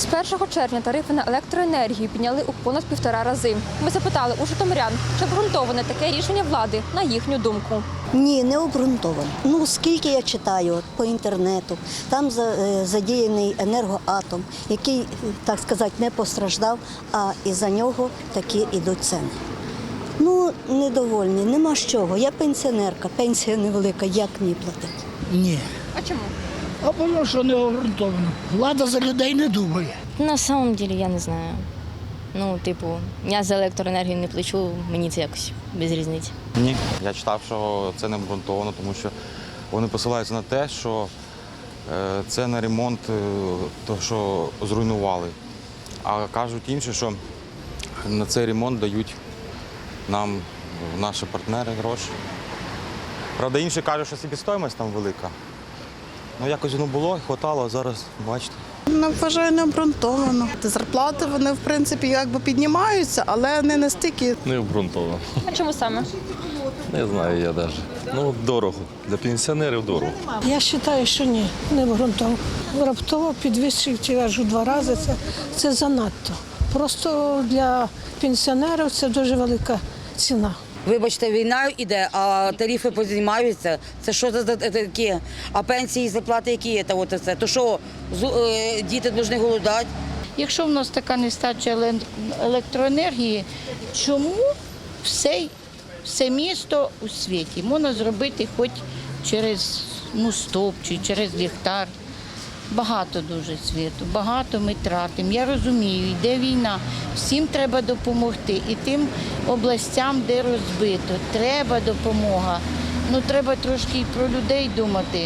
З 1 червня тарифи на електроенергію підняли у понад півтора рази. Ми запитали у житомирян, чи обґрунтоване таке рішення влади на їхню думку. Ні, не обґрунтовано. Ну, скільки я читаю по інтернету, там е, задіяний енергоатом, який, е, так сказати, не постраждав, а із-за нього такі ідуть ціни. Ну, недовольні, нема з чого. Я пенсіонерка, пенсія невелика, як мені платити? Ні. А чому? А воно що не обґрунтовано. Влада за людей не думає. На самом деле я не знаю. Ну, типу, я за електроенергію не плачу, мені це якось без різниці. Ні, я читав, що це не обґрунтовано, тому що вони посилаються на те, що е, це на ремонт е, того, що зруйнували. А кажуть інші, що на цей ремонт дають нам наші партнери гроші. Правда, інші кажуть, що себестоїмость там велика. Ну, якось воно було, хватало, а зараз бачите. Ну, вважаю, не обґрунтовано. Зарплати вони в принципі якби піднімаються, але не настільки Не обґрунтовано. А чому саме? Не знаю я навіть. Ну, дорого. Для пенсіонерів дорого. Я вважаю, що ні, не обґрунтовано. Раптово підвищити аж у два рази це, це занадто. Просто для пенсіонерів це дуже велика ціна. Вибачте, війна йде, а тарифи піднімаються. Це що за таке? А пенсії, зарплати які є? Та от це? То що, е, діти повинні голодати? Якщо в нас така нестача електроенергії, чому все, все місто у світі можна зробити хоч через ну, стовп чи через ліхтар? Багато дуже світу, багато ми тратимо. Я розумію, йде війна, всім треба допомогти. І тим областям, де розбито, треба допомога. Ну треба трошки і про людей думати.